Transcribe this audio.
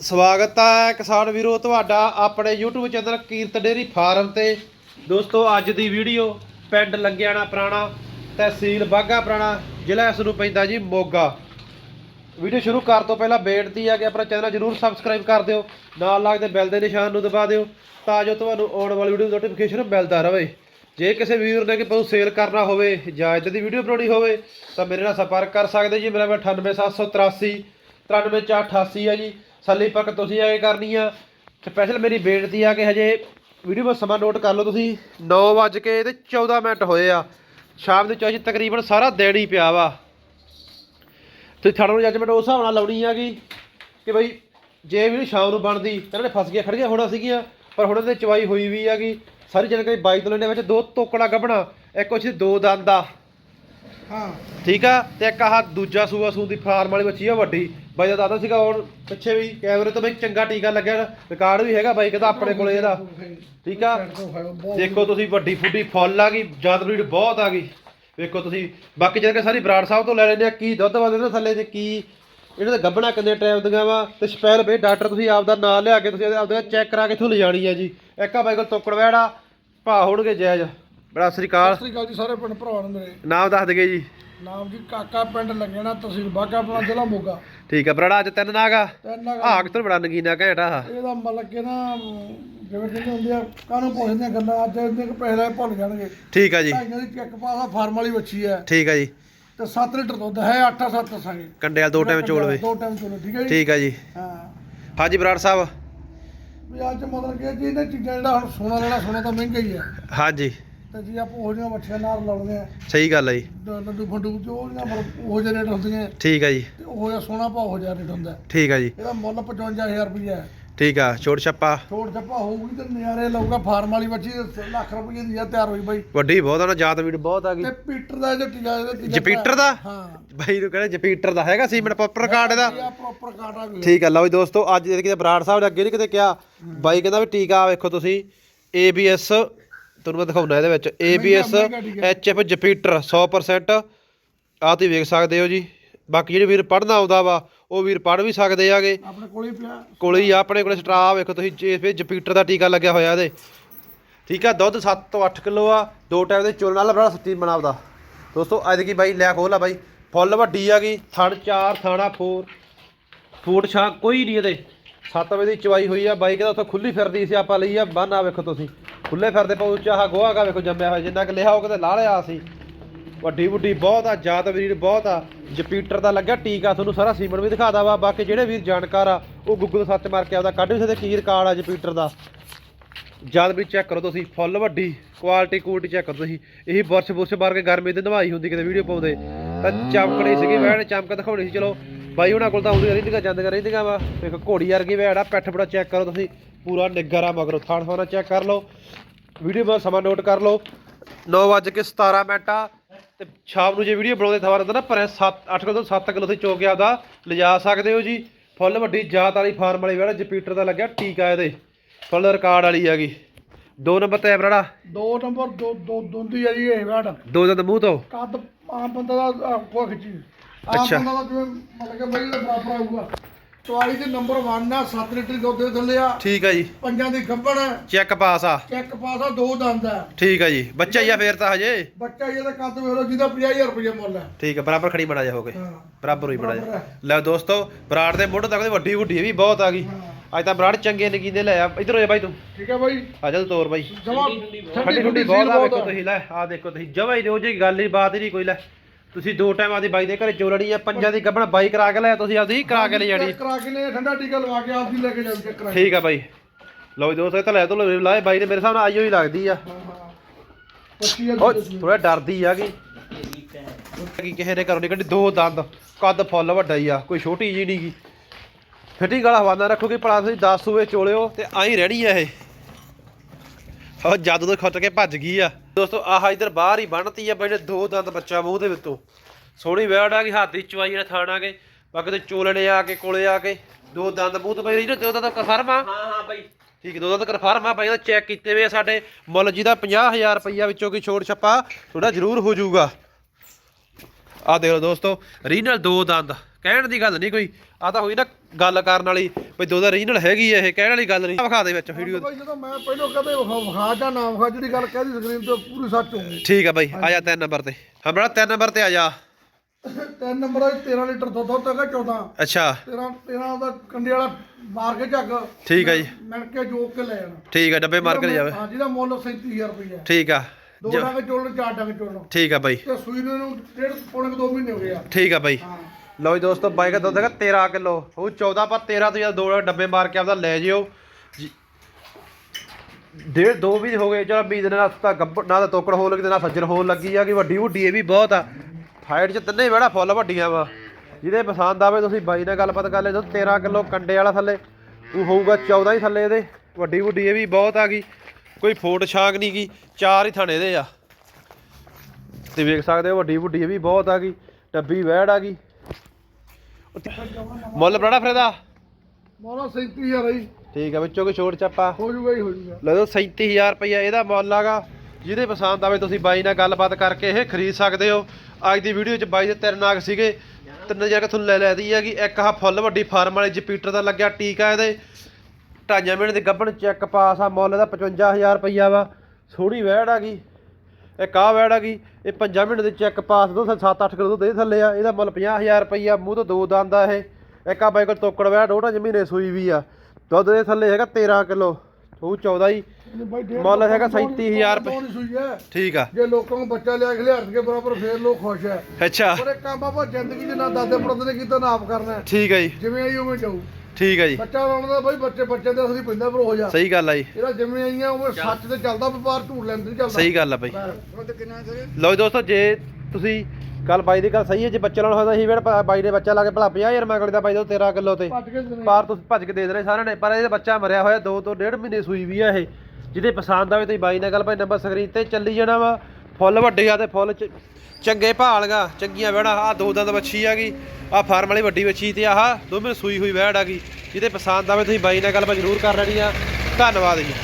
ਸਵਾਗਤ ਹੈ ਕਿਸਾਨ ਵੀਰੋ, ਤੁਹਾਡਾ ਆਪਣੇ YouTube channel Kirat dairy farm ਤੇ। ਦੋਸਤੋ, ਅੱਜ ਦੀ ਵੀਡੀਓ ਪਿੰਡ ਲੰਗਿਆਣਾ ਪੁਰਾਣਾ, ਤਹਿਸੀਲ ਬਾਗਾ ਪੁਰਾਣਾ, ਜ਼ਿਲ੍ਹਾ ਇਸ ਨੂੰ ਪੈਂਦਾ ਜੀ ਮੋਗਾ। ਵੀਡੀਓ ਸ਼ੁਰੂ ਕਰਨ ਤੋਂ ਪਹਿਲਾਂ ਬੇਨਤੀ ਹੈ ਕਿ ਆਪਣਾ ਚੈਨਲ ਜਰੂਰ ਸਬਸਕ੍ਰਾਈਬ ਕਰ ਦਿਓ, ਨਾਲ ਲੱਗਦੇ ਬੈਲ ਦੇ ਨਿਸ਼ਾਨ ਨੂੰ ਦਬਾ ਦਿਓ, ਤਾਂ ਜੋ ਤੁਹਾਨੂੰ ਆਉਣ ਵਾਲੀ ਵੀਡੀਓ ਦੀ ਨੋਟੀਫਿਕੇਸ਼ਨ ਮਿਲਦਾ ਰਹੇ। ਜੇ ਕਿਸੇ ਵੀਰ ਨੇ ਕਿ ਪਸ਼ੂ ਸੇਲ ਕਰਨਾ ਹੋਵੇ ਜਾਂ ਇੱਦਾਂ ਦੀ ਵੀਡੀਓ ਬਣਾਉਣੀ ਹੋਵੇ, ਤਾਂ ਮੇਰੇ ਨਾਲ ਸੰਪਰਕ ਕਰ ਸਕਦੇ ਜੀ। ਮੇਰਾ ਨੰਬਰ 98783 93488 ਹੈ ਜੀ। ਸੱਲੀ ਪੱਕ ਤੁਸੀਂ ਆ ਕੇ ਕਰਨੀ ਆ। ਸਪੈਸ਼ਲ ਮੇਰੀ ਬੇਨਤੀ ਆ ਕਿ ਹਜੇ ਵੀਡੀਓ ਵਿੱਚ ਸਮਾਂ ਨੋਟ ਕਰ ਲਓ ਤੁਸੀਂ। 9 ਵੱਜ ਕੇ ਤੇ 14 ਮਿੰਟ ਹੋਏ ਆ। ਸ਼ਾਮ ਦੇ ਚਾਹੀ ਤਕਰੀਬਨ ਸਾਰਾ ਦਿਨ ਹੀ ਪਿਆ ਵਾ। ਤੁਸੀਂ ਥਾਣਾ ਨੂੰ ਜੱਜਮੈਂਟ ਉਸ ਹਿਸਾਬ ਨਾਲ ਲਾਉਣੀ ਹੈਗੀ ਕਿ ਬਈ ਜੇ ਵੀ ਸ਼ਾਮ ਨੂੰ ਬਣਦੀ ਤਾਂ ਇਹਨਾਂ ਨੇ ਫਸ ਗਿਆ ਖੜੀਆਂ ਹੋਣਾ ਸੀਗੀਆਂ। ਪਰ ਹੁਣ ਇਹਦੇ ਚਵਾਈ ਹੋਈ ਵੀ ਹੈਗੀ ਸਾਰੀ ਜਾਣਕਾਰੀ ਬਾਈ ਤੋਂ ਲੈਣੇ ਵਿੱਚ ਦੋ ਤੋਕੜਾ ਗੱਭਣਾ ਇੱਕ ਉਸ ਦੋ ਦੰਦ ਆ। ਹਾਂ। ਠੀਕ ਆ? ਤੇ ਇੱਕ ਆਹ ਦੂਜਾ ਸੂਆ ਸੂ ਦੀ ਫਾਰਮ ਵਾਲੀ ਬੱਚੀ ਆ ਵੱਡੀ। ਬਾਈ ਦਾ ਦਾਦਾ ਸੀਗਾ ਹੁਣ ਪਿੱਛੇ ਵੀ ਕੈਮਰੇ ਤੋਂ ਬਈ ਚੰਗਾ ਟੀਕਾ ਲੱਗਿਆ ਰਿਕਾਰਡ ਵੀ ਹੈਗਾ ਬਾਈ ਕਹਿੰਦਾ ਆਪਣੇ ਕੋਲੇ ਇਹਦਾ। ਠੀਕ ਆ? ਦੇਖੋ ਤੁਸੀਂ ਵੱਡੀ ਫੁੱਡੀ ਫੁੱਲ ਆ ਗਈ ਜਦ ਬਰੀਡ ਬਹੁਤ ਆ ਗਈ। ਵੇਖੋ ਤੁਸੀਂ ਬਾਕੀ ਕਿ ਸਾਰੀ ਬਰਾੜ ਸਾਹਿਬ ਤੋਂ ਲੈ ਲੈਂਦੇ ਆ ਕੀ ਦੁੱਧ ਵਾਲੇ ਨੇ ਥੱਲੇ ਤੇ ਕੀ ਇਹਨਾਂ ਦੇ ਗੱਭਣਾ ਕਿੰਨੇ ਟਾਈਮ ਦੀਆਂ ਵਾ ਤੇ ਸਪੈਲ ਬਈ ਡਾਕਟਰ ਤੁਸੀਂ ਆਪਦਾ ਨਾਂ ਲਿਆ ਕੇ ਤੁਸੀਂ ਆਪਦਾ ਚੈੱਕ ਕਰਾ ਕੇ ਇੱਥੋਂ ਲਿਜਾਣੀ ਆ ਜੀ। ਇੱਕ ਬਾਈ ਕੋਲ ਤੋਕੜ ਵੈੜਾ ਭਾ ਹੋਣਗੇ ਜਾਇਜ਼ ਬੜਾ ਸ੍ਰੀ ਅਕਾਲ। ਸਤਿ ਸ੍ਰੀ ਅਕਾਲ ਜੀ ਸਾਰੇ ਪਿੰਡ ਭਰਾਵਾਂ ਨੂੰ ਮੇਰੇ। ਨਾਮ ਦੱਸ ਦਗੇ ਜੀ। ਨਾਮ ਜੀ ਕਾਕਾ ਪਿੰਡ ਲੰਗੇਣਾ ਤਹਿਸੀਲ ਬਾਗਾਪੁਰਾ ਜ਼ਿਲ੍ਹਾ ਮੋਗਾ। ਠੀਕ ਆ ਬਰਾੜਾ ਅੱਜ ਤਿੰਨ ਨਾਗਾ ਤੇ ਇਹਨਾਂ ਆਹ ਕਿਤੋਂ ਬੜਾ ਨਗੀਨਾ ਘੈਂਟਾ ਆ। ਇਹਦਾ ਮਤਲਬ ਕਿ ਨਾ ਜਿਵੇਂ ਕਹਿੰਦੇ ਹੁੰਦੇ ਆ ਕਾਹਨੂੰ ਪੁੱਛਦੇ ਗੱਲਾਂ ਅੱਜ ਇਹਦੇ ਕੋ ਪਹਿਲਾਂ ਹੀ ਭੁੱਲ ਜਾਣਗੇ। ਠੀਕ ਆ ਜੀ। ਢਾਈਆਂ ਦੀ ਚੈੱਕ ਪਾਸਾ ਫਾਰਮ ਵਾਲੀ ਬੱਚੀ ਹੈ ਠੀਕ ਆ ਜੀ। ਤੇ 7 ਲੀਟਰ ਦੁੱਧ ਹੈ 8 7 ਦੱਸਾਂਗੇ। ਕੰਡੇ ਵਾਲ ਦੋ ਟਾਈਮ ਚੋਲ ਵੇ। ਦੋ ਟਾਈਮ ਚੋਲ ਠੀਕ ਹੈ ਜੀ? ਠੀਕ ਆ ਜੀ। ਹਾਂ। ਹਾਂਜੀ ਬਰਾੜ ਸਾਹਿਬ। ਵੀ ਅੱਜ ਮਤਲਬ ਕਿ ਜੀ ਇਹਨਾਂ ਚੀਜ਼ਾਂ ਜਿਹੜਾ ਹੁਣ ਸੋਨਾ ਲੈਣਾ ਸੋਨਾ ਤਾਂ ਮਹਿੰਗਾ ਹੀ ਹੈ ਹਾਂਜੀ। ਤੇ ਜੀ ਆਪਾਂ ਉਹ ਜਿਹੀਆਂ ਬੱਚੀਆਂ ਨਾਲ ਲਾਉਣੇ ਆ ਸਹੀ ਗੱਲ ਆ ਜੀ। ਲੱਡੂ ਫੰਡੂ ਚ ਉਹ ਜਿਹੀਆਂ ਮਤਲਬ ਉਹ ਜਿਹੇ ਰੇਟ ਹੁੰਦੀਆਂ। ਠੀਕ ਆ ਜੀ। ਤੇ ਉਹ ਜਿਹਾ ਸੋਨਾ ਭਾਅ ਹੋ ਜਾ ਰੇਟ ਹੁੰਦਾ। ਠੀਕ ਆ ਜੀ। ਇਹਦਾ ਮੁੱਲ 55000 ਰੁਪਏ ਹੈ। ਠੀਕ ਆ ਛੋਟ ਛੱਪਾ। ਛੋੜ ਛੱਪਾ ਹੋਊਗੀ ਤੇ ਨਜ਼ਾਰੇ ਲਊਗਾ ਫਾਰਮ ਵਾਲੀ ਬੱਚੀ ਤੇ ਲੱਖ ਰੁਪਏ ਦੀ ਆ ਤਿਆਰ ਹੋਈ ਬਾਈ। ਵੱਡੀ ਬਹੁਤ ਆ ਨਾ ਜਾਤ ਵੀਡ ਬਹੁਤ ਆ ਗਈ। ਤੇ ਪੀਟਰ ਦਾ ਜੇ ਟੀਕਾ ਇਹਦਾ ਤੀਜਾ ਜਪੀਟਰ ਦਾ? ਹਾਂ। ਬਾਈ ਨੂੰ ਕਹਿੰਦੇ ਜਪੀਟਰ ਦਾ ਹੈਗਾ ਸੀਮੈਂਟ ਪ੍ਰੋਪਰ ਕਾਰਡ ਇਹ ਪ੍ਰੋਪਰ ਕਾਰਡ ਆ ਗਿਆ ਠੀਕ ਆ ਲਓ ਜੀ ਦੋਸਤੋ ਅੱਜ ਇਹ ਕਿਤੇ ਬਰਾੜ ਸਾਹਿਬ ਨੇ ਅੱਗੇ ਨਹੀਂ ਕਿਤੇ ਕਿਹਾ। ਬਾਈ ਕਹਿੰਦਾ ਵੀ ਟੀਕਾ ਵੇਖੋ ਤੁਸੀਂ ABS ਤੁਹਾਨੂੰ ਮੈਂ ਦਿਖਾਉਣਾ ਇਹਦੇ ਵਿੱਚ ABS। HF ਜਪੀਟਰ 100% ਆਹ ਤੁਸੀਂ ਵੇਖ ਸਕਦੇ ਹੋ ਜੀ। ਬਾਕੀ ਜਿਹੜੇ ਵੀਰ ਪੜਨਾ ਆਉਂਦਾ ਵਾ ਉਹ ਵੀਰ ਪੜ ਵੀ ਸਕਦੇ ਆਗੇ। ਆਪਣੇ ਕੋਲ ਹੀ ਪਿਆ। ਕੋਲੇ ਹੀ ਆ ਆਪਣੇ ਕੋਲੇ ਸਟਰਾ ਵੇਖੋ ਤੁਸੀਂ ਜੇ ਫਿਰ ਜਪੀਟਰ ਦਾ ਟੀਕਾ ਲੱਗਿਆ ਹੋਇਆ ਇਹਦੇ। ਠੀਕ ਆ ਦੁੱਧ 7 ਤੋਂ 8 ਕਿਲੋ ਆ। ਦੋ ਟਾਈਮ ਦੇ ਚੁੱਲ ਨਾਲ ਬੜਾ ਸੱਤੀ ਬਣਾਵਦਾ ਦੋਸਤੋ ਅੱਜ ਕੀ ਬਾਈ ਲੈ ਖੋਲ ਆ ਬਾਈ। ਫੁੱਲ ਵੱਡੀ ਆ ਗਈ। ਥਣ 4 ਥਾਣਾ 4 ਫੂਟ ਛਾਂ ਕੋਈ ਨਹੀਂ ਇਹਦੇ। 7 ਵਜੇ ਦੀ ਚਵਾਈ ਹੋਈ ਆ। ਬਾਈ ਕਹਿੰਦਾ ਉੱਥੇ ਖੁੱਲੀ ਫਿਰਦੀ ਸੀ ਆਪਾਂ ਲਈ ਆ। ਬੰਨ ਆ ਵੇਖੋ ਤੁਸੀਂ। ਖੁੱਲੇ ਫਿਰਦੇ ਪਾਉ ਚਾਹ ਗੋਹਾਗਾ ਵੇਖੋ ਜੰਮਿਆ ਹੋਇਆ, ਜਿੰਨਾ ਕਿ ਲਿਆ ਉਹ ਕਿਤੇ ਲਾ ਲਿਆ ਸੀ। ਵੱਡੀ ਵੱਡੀ ਬਹੁਤ ਆ, ਜਾਤ ਵੀਰ ਬਹੁਤ ਆ। ਜਪੀਟਰ ਦਾ ਲੱਗਾ ਟੀਕਾ, ਤੁਹਾਨੂੰ ਸਾਰਾ ਸੀਮਨ ਵੀ ਦਿਖਾਦਾ ਵਾ, ਬਾਕੀ ਜਿਹੜੇ ਵੀਰ ਜਾਣਕਾਰ ਆ, ਉਹ ਗੂਗਲ ਸਰਚ ਮਾਰ ਕੇ ਆਪਦਾ ਕੱਢ ਵੀ ਸਕਦੇ, ਕੀ ਰਿਕਾਰਡ ਆ ਜਪੀਟਰ ਦਾ। ਜਦ ਵੀ ਚੈੱਕ ਕਰੋ ਤੁਸੀਂ, ਫੁੱਲ ਵੱਡੀ ਕੁਆਲਿਟੀ ਕੁਆਲਿਟੀ ਚੈੱਕ ਕਰੋ ਤੁਸੀਂ। ਇਹੀ ਬੁਰਸ਼ ਬੁਰਸ਼ ਮਾਰ ਕੇ ਗਰਮੀ ਦੀ ਨਵਾਈ ਹੁੰਦੀ, ਕਿਤੇ ਵੀਡੀਓ ਪਾਉਂਦੇ। ਤਾਂ ਚਮਕਣੀ ਸੀਗੀ, ਵੈਣ ਚਮਕ ਦਿਖਾਉਣੀ ਸੀ, ਚਲੋ। ਬਾਈ ਉਹਨਾਂ ਕੋਲ ਤਾਂ ਆਉਂਦੀਆਂ ਰਹਿੰਦੀਆਂ, ਜਾਂਦੀਆਂ ਰਹਿੰਦੀਆਂ ਵਾ। ਵੇਖ ਘੋੜੀ ਵਰਗੀ ਵੈੜ ਆ, ਪਿੱਠ ਬੜਾ ਚੈੱਕ ਕਰੋ ਤੁਸੀਂ। ਪੂਰਾ ਨਿੱਗਰ ਮਗਰੋਂ ਥਾਣ ਥਾਣਾ ਚੈੱਕ ਕਰ ਲਓ। ਵੀਡੀਓ ਦਾ ਸਮਾਂ ਨੋਟ ਕਰ ਲਓ। 9:17 ਮਿੰਟ ਤੇ ਸ਼ਾਮ ਨੂੰ ਜੇ ਵੀਡੀਓ ਬਣਾਉਂਦੇ ਥਵਾ ਰਹਿੰਦਾ ਨਾ ਪਰ 7 8 ਕਿਲੋ ਤੋਂ 7 ਕਿਲੋ ਤੇ ਚੋ ਕੇ ਆਪਦਾ ਲਿਜਾ ਸਕਦੇ ਹੋ ਜੀ। ਫੁੱਲ ਵੱਡੀ ਜਾਤ ਵਾਲੀ ਫਾਰਮ ਵਾਲੀ ਵੇੜਾ ਜਪੀਟਰ ਦਾ ਲੱਗਿਆ ਟੀਕਾ ਇਹਦੇ। ਫੁੱਲ ਰਿਕਾਰਡ ਵਾਲੀ ਹੈਗੀ ਦੋ ਨੰਬਰ ਤੇ ਐਵਰੜਾ ਦੋ ਨੰਬਰ ਦੋ ਦੋ ਦੋਂਦੀ ਆ ਜੀ ਇਹ ਵਾੜ। ਦੋ ਦੰਦ ਮੂੰਹ ਤੋਂ। ਕੱਦ ਆਮ ਬੰਦਾ ਦਾ ਕੋ ਖਿੱਚੀ ਆਮ। ਬੰਦਾ ਦਾ ਜਿਵੇਂ ਮਤਲਬ ਕਿ ਬਈ ਦੇ ਬਰਾਬਰ ਆਊਗਾ। ਚਵਾਈ ਦੇ ਨੰਬਰ 1 ਆ 7 ਲੀਟਰ ਦੁੱਧ ਦੇ ਥੱਲੇ ਆ। ਠੀਕ ਆ ਜੀ। ਪੰਜਾਂ ਦੀ ਗੱਬੜ ਚੈੱਕ ਪਾਸ ਆ। ਚੈੱਕ ਪਾਸਾ ਦੋ ਦੰਦ ਆ। ਠੀਕ ਆ ਜੀ। ਬੱਚਾ ਹੀ ਆ ਫੇਰ ਤਾਂ ਹਜੇ? ਬੱਚਾ ਇਹਦਾ ਕੱਦ ਵੇਖ ਜਿਹਦਾ 50000 ਰੁਪਏ ਮੁੱਲ ਹੈ ਠੀਕ ਆ ਬਰਾਬਰ ਖੜੀ ਬਣਾ ਜਾ ਹੋ ਗਏ ਹਾਂ। ਬਰਾਬਰ ਹੀ ਬਣਾ ਬਰਾਬਰ ਜਾ ਹੈ। ਲੈ ਦੋਸਤੋ ਬਰਾੜ ਦੇ ਮੁੱਢ ਤੱਕ ਦੀ ਵੱਡੀ ਵੱਡੀ ਇਹ ਵੀ ਬਹੁਤ ਆ ਗਈ। ਅੱਜ ਤਾਂ ਬਰਾੜ ਚੰਗੇ ਨਗੀਂਦੇ ਲੈ ਆ। ਇਧਰ ਹੋ ਜਾ ਬਾਈ ਤੂੰ। ਠੀਕ ਹੈ ਬਾਈ। ਆ ਜਾ ਤੂੰ ਤੋਰ ਬਾਈ। ਜਮਾ ਠੰਡੀ ਠੰਡੀ ਬਹੁਤ ਆ ਵੇਖੋ ਤੁਸੀਂ ਲੈ ਆ ਦੇਖੋ ਤੁਸੀਂ। ਜਮਾ ਹੀ ਉਹ ਜੀ ਗੱਲ ਹੀ ਬਾਤ ਹੀ ਨਹੀਂ ਕੋਈ ਲੈ। ਤੁਸੀਂ ਦੋ ਟਾਈਮ ਆਦੀ ਬਾਈ ਦੇ ਘਰੇ ਚੋਲੜੀ ਆ ਪੰਜਾਂ ਦੀ ਗੱਬਣ ਬਾਈ ਕਰਾ ਕੇ ਲੈ ਤੁਸੀਂ ਆਪਦੀ ਕਰਾ ਕੇ ਲੈ ਜਾਣੀ। ਕਰਾ ਕੇ ਲੈ ਠੰਡਾ ਟੀਕਾ ਲਵਾ ਕੇ ਆਪਦੀ ਲੈ ਕੇ ਜਾਓ ਚੈੱਕ ਕਰਾ ਕੇ ਠੀਕ ਆ ਬਾਈ। ਲਓ ਜੀ ਦੋਸਤੋ ਇਹ ਤਾਂ ਲੈ ਤੋਂ ਲਾਏ ਬਾਈ ਨੇ ਮੇਰੇ ਹਿਸਾਬ ਨਾਲ ਆਈਓ ਹੀ ਲੱਗਦੀ ਆ। ਉਹ ਥੋੜਾ ਡਰਦੀ ਆ ਗਈ ਕੀ ਕਿਸੇ ਨੇ ਕਰੋ ਨਿਕੜੀ ਦੋ ਦੰਦ ਕੱਦ ਫੁੱਲ ਵੱਡਾ ਹੀ ਆ ਕੋਈ ਛੋਟੀ ਜੀ ਨਹੀਂ ਗੀ। ਫਿਟਿੰਗ ਵਾਲਾ ਹਵਾਨਾ ਰੱਖੋਗੇ ਭਲਾ ਤੁਸੀਂ 10 ਸੂਏ ਚੋਲਿਓ ਤੇ ਆਈ ਰਹਿਣੀ ਆ ਇਹ। ਉਹ ਜਾਦੂ ਤੋਂ ਖੁੱਟ ਕੇ ਭੱਜ ਗਈ ਆ। ਦੋਸਤੋ ਆਹ ਇਧਰ ਬਾਹਰ ਹੀ ਬੰਨਤੀ ਆ ਬਈ ਨੇ ਦੋ ਦੰਦ ਬੱਚਾ ਮੂੰਹ ਦੇ ਵਿੱਚੋਂ। ਸੋਹਣੀ ਵੈੜ ਆ ਗਈ ਹੱਥ ਦੀ ਚਵਾਈ ਨੇ ਥਾਣਾ ਕੇ ਬਾਕੀ ਤੇ ਚੋਲਣੇ ਆ ਕੇ ਕੋਲੇ ਆ ਕੇ ਦੋ ਦੰਦ ਮੂੰਹ ਤੋਂ ਪਈ ਰਹੀ ਨਾ ਦੋ ਦੰਦ ਕਨਫਰਮ ਆ। ਹਾਂ ਹਾਂ ਬਾਈ। ਠੀਕ ਦੋ ਦੰਦ ਕਨਫਰਮ ਆ ਬਾਈ ਚੈੱਕ ਕੀਤੇ ਆ ਸਾਡੇ ਮੁੱਲ ਜਿਹਦਾ 50000 ਰੁਪਈਆ ਵਿੱਚੋਂ ਕੀ ਛੋੜ ਛੱਪਾ ਥੋੜਾ ਜ਼ਰੂਰ ਹੋ ਜਾਊਗਾ। ਆ ਦੇਖ ਲਓ ਦੋਸਤੋ ਰੀਜਨਲ ਦੋ ਦੰਦ। ਕਹਿਣ ਦੀ ਗੱਲ ਨਹੀਂ ਕੋਈ। ਆ ਤਾਂ ਹੋਈ ਨਾ ਗੱਲ ਕਰਨ ਵਾਲੀ ਵੀ ਦੋ ਦਾ ਰੀਜਨਲ ਹੈਗੀ ਇਹ ਕਹਿਣ ਵਾਲੀ ਗੱਲ ਨਹੀਂ। ਵਿਖਾ ਦੇ ਵਿੱਚ ਵੀਡੀਓ ਬਾਈ ਜਦੋਂ ਮੈਂ ਪਹਿਲਾਂ ਕਦੇ ਵਿਖਾ ਜਾਂ ਨਾ ਵਿਖਾ ਜਿਹੜੀ ਗੱਲ ਕਹਿਦੀ ਸਕਰੀਨ ਤੇ ਪੂਰੀ ਸੱਚ ਹੋਊਗੀ ਠੀਕ ਆ ਬਾਈ ਆ ਜਾ ਤਿੰਨ ਨੰਬਰ ਤੇ। ਹਾਂ ਬੜਾ ਤਿੰਨ ਨੰਬਰ ਤੇ ਆ ਜਾ। ਤਿੰਨ ਨੰਬਰ ਆ 13 ਲੀਟਰ ਦੁੱਧ ਦੁੱਧ ਹੈਗਾ 14 ਅੱਛਾ। 13 13 ਦਾ ਕੰਡੇ ਵਾਲਾ ਮਾਰ ਕੇ ਝੱਗ ਠੀਕ ਆ ਜੀ। ਮਿਣ ਕੇ ਜੋਕ ਕੇ ਲੈ ਜਾਣਾ। ਠੀਕ ਆ ਡੱਬੇ ਮਾਰ ਕੇ ਜਾਵੇ। ਹਾਂ ਜਿਹਦਾ ਮੁੱਲ 37000 ਰੁਪਏ ਠੀਕ ਆ। ਦੋ ਡੰਗ ਚੋਲਣ ਚਾਰ ਡੰਗ ਚੋਲਣ ਠੀਕ ਆ ਬਾਈ। ਤੇ ਸੂਈ ਨੂੰ ਇਹਨੂੰ ਡੇਢ ਪੌਣੇ ਕੁ ਦੋ ਮਹੀਨੇ ਹੋ ਗਏ ਆ। ਠੀਕ ਆ ਬਾਈ। ਹਾਂ। ਲਓ ਜੀ ਦੋਸਤੋ ਬਾਈ ਦਾ ਦੁੱਧ ਹੈਗਾ 13 ਕਿਲੋ। ਉਹ 14 ਪਰ 13 ਤੋਂ ਜਾਂ ਦੋ ਡੱਬੇ ਮਾਰ ਕੇ ਆਪਦਾ ਲੈ ਜਿਓ। ਜੀ- ਡੇਢ ਦੋ ਵੀ ਹੋ ਗਏ ਚਲੋ ਦਿਨ ਨਾਲ ਤਾਂ ਗੱਬ ਨਾ ਤਾਂ ਤੋਕੜ ਹੋ ਲੱਗੀ ਤੇ ਨਾ ਸੱਜਰ ਹੋਣ ਲੱਗੀ ਆ ਕਿ ਵੱਡੀ ਵੱਡੀ ਇਹ ਵੀ ਬਹੁਤ ਆ। ਹਾਈਟ 'ਚ ਤਿੰਨੇ ਹੀ ਬੜਾ ਫੁੱਲ ਵੱਡੀਆਂ ਵਾ। ਜਿਹਦੇ ਪਸੰਦ ਆਵੇ ਤੁਸੀਂ ਬਾਈ ਨਾਲ ਗੱਲਬਾਤ ਕਰ ਲਿਓ 13 ਕਿਲੋ ਕੰਡੇ ਵਾਲਾ ਥੱਲੇ। ਉਹ ਹੋਊਗਾ 14 ਹੀ ਥੱਲੇ ਇਹਦੇ। ਵੱਡੀ ਵੱਡੀ ਇਹ ਵੀ ਬਹੁਤ ਆ ਗਈ। ਕੋਈ ਫੋਟ ਛਾਂਗ ਨਹੀਂ ਗਈ ਚਾਰ ਹੀ ਥਾਣੇ ਦੇ ਆ। ਤੇ ਵੇਖ ਸਕਦੇ ਹੋ ਵੱਡੀ ਵੱਡੀ ਇਹ ਵੀ ਬਹੁਤ ਆ ਗਈ ਡੱਬੀ ਵੈੜ ਆ ਗਈ ਮੁੱਲ ਬੜਾ ਫਰੇਦਾ ਮੋਰਾ 37000 ਹੈ ਜੀ। ਠੀਕ ਆ ਵਿੱਚੋਂ ਕੋਈ ਛੋਟ ਚਾਪਾ? ਹੋ ਜੂਗਾ ਹੀ ਹੋ ਜੂਗਾ। ਲੈ ਲਓ 37000 ਰੁਪਇਆ ਇਹਦਾ ਮੁੱਲ ਆਗਾ। ਜਿਹਦੇ ਪਸੰਦ ਆਵੇ ਤੁਸੀਂ ਬਾਈ ਨਾਲ ਗੱਲਬਾਤ ਕਰਕੇ ਇਹ ਖਰੀਦ ਸਕਦੇ ਹੋ। ਅੱਜ ਦੀ ਵੀਡੀਓ 'ਚ ਬਾਈ ਦੇ ਤਿੰਨ ਨਾਗ ਸੀਗੇ। ਤਿੰਨ ਜਗ੍ਹਾ ਤੁਹਾਨੂੰ ਲੈ ਲੈਦੀ ਹੈਗੀ। ਇੱਕ ਆਹ ਫੁੱਲ ਵੱਡੀ ਫਾਰਮ ਵਾਲੇ ਜਪੀਟਰ ਦਾ ਲੱਗਿਆ ਟੀਕਾ ਇਹਦੇ। ਢਾਈਆਂ ਮਿੰਟ ਦੀ ਗੱਭਣ ਚੈੱਕ ਪਾਸ ਆ ਮੁੱਲ ਇਹਦਾ 55000 ਰੁਪਇਆ ਵਾ। ਸੋਹਣੀ ਵੈੜ ਆ ਗਈ। ਇੱਕ ਆਹ ਵੈੜ ਆ ਗਈ। ਇਹ 5 ਮਿੰਟ ਦੀ ਚੈੱਕ ਪਾਸ ਦੋ 7-8 ਕਿਲੋ ਦੇ ਥੱਲੇ ਆ। ਇਹਦਾ ਮੁੱਲ 50000 ਰੁਪਇਆ ਮੂੰਹ ਤੋਂ ਦੋ ਦੰਦ ਆ ਇਹ। ਇੱਕ ਆ ਬਾਈ ਕੋਲ ਤੋਕੜ ਵੈੜ ਉਹਦਾ ਜ਼ਮੀਨੇ ਸੂਈ ਵੀ ਆ। ਦੁੱਧ ਦੇ ਥੱਲੇ ਹੈਗਾ 13 ਕਿਲੋ। ਉਹ 14 ਹੀ। ਮੁੱਲ ਹੈਗਾ ਦੋ- 37000 ਰੁਪਏ। ਦੋ ਠੀਕ ਆ। ਜੇ ਲੋਕਾਂ ਨੂੰ ਬੱਚਾ ਲਿਆ ਕੇ ਲਿਆੜ ਕੇ ਬਰਾਬਰ ਫੇਰ ਲੋਕ ਖੁਸ਼ ਹੈ ਅੱਛਾ। ਪਰ ਇਹ ਕੰਮ ਆਪਾਂ ਜ਼ਿੰਦਗੀ 'ਚ ਨਾ ਦਾਦੇ ਪੜਦੇ ਨੇ ਕੀਤਾ ਨਾ ਆਪ ਕਰਨਾ। ਠੀਕ ਆ ਜੀ। ਜਿਵੇਂ ਆਈ ਉਵੇਂ ਜਾਊ। ਠੀਕ ਆ ਜੀ। ਬੱਚਾ ਲਾਉਣ ਦਾ ਬਾਈ ਬੱਚੇ ਬੱਚੇ ਦੇ ਅਸਲੀ ਪੈਂਦਾ ਪਰ ਹੋ ਜਾ। ਸਹੀ ਗੱਲ ਆ ਜੀ। ਇਹਦਾ ਜਿਵੇਂ ਆਈਆਂ ਉਵੇਂ ਸੱਚ ਤੇ ਚੱਲਦਾ ਵਪਾਰ ਝੂਠ ਲੈਂਦੇ ਨਹੀਂ ਚੱਲਦਾ। ਸਹੀ ਗੱਲ ਆ ਬਾਈ। ਲਓ ਜੀ ਦੋਸਤੋ ਜੇ ਤੁਸੀਂ ਕੱਲ ਬਾਈ ਦੀ ਗੱਲ ਸਹੀ ਹੈ ਜੇ ਬੱਚਾ ਲਾਉਣਾ ਹੋਇਆ ਤਾਂ ਅਸੀਂ ਵੇੜ ਬਾਈ ਨੇ ਬੱਚਾ ਲਾ ਕੇ ਭਲਾ 50000 ਮੈਂ ਕੋਲ ਦਾ ਬਾਈ ਦਾ 13 ਕਿਲੋ ਤੇ। ਭੱਜ ਕੇ ਦਿਨੇ ਪਾਰ ਤੁਸੀਂ ਭੱਜ ਕੇ ਦੇ ਦੇਣੇ ਸਾਰਿਆਂ ਨੇ ਪਰ ਇਹਦਾ ਬੱਚਾ ਮਰਿਆ ਹੋਇਆ ਦੋ ਤੋਂ ਡੇਢ ਮਹੀਨੇ ਸੂਈ ਵੀ ਆ ਇਹ। ਜਿਹਦੇ ਪਸੰਦ ਆਵੇ ਤੁਸੀਂ ਬਾਈ ਨਾਲ ਗੱਲ ਭਾਈ ਨੰਬਰ ਸਕਰੀਨ ਤੇ ਚੱਲੀ ਜਾਣਾ ਵਾ। ਫੁੱਲ ਵੱਡੇ ਆ ਤੇ ਫੁੱਲ ਚ- ਚੰਗੇ ਭਾਲਗਾ ਚੰਗੀਆਂ ਵਹਿਣਾ ਆ ਦੋ ਦੰਦ ਵੱਛੀ ਆ ਗਈ ਆ ਫਾਰਮ ਵਾਲੀ ਵੱਡੀ ਵੱਛੀ ਤੇ ਆਹ ਦੋਵੇਂ ਸੂਈ ਹੋਈ ਵੈੜ ਆ ਗਈ ਜਿਹਦੇ ਪਸੰਦ ਆਵੇ ਤੁਸੀਂ ਬਾਈ ਨਾਲ ਗੱਲ ਜ਼ਰੂਰ ਕਰ ਲੈਣੀ ਆ। ਧੰਨਵਾਦ ਜੀ।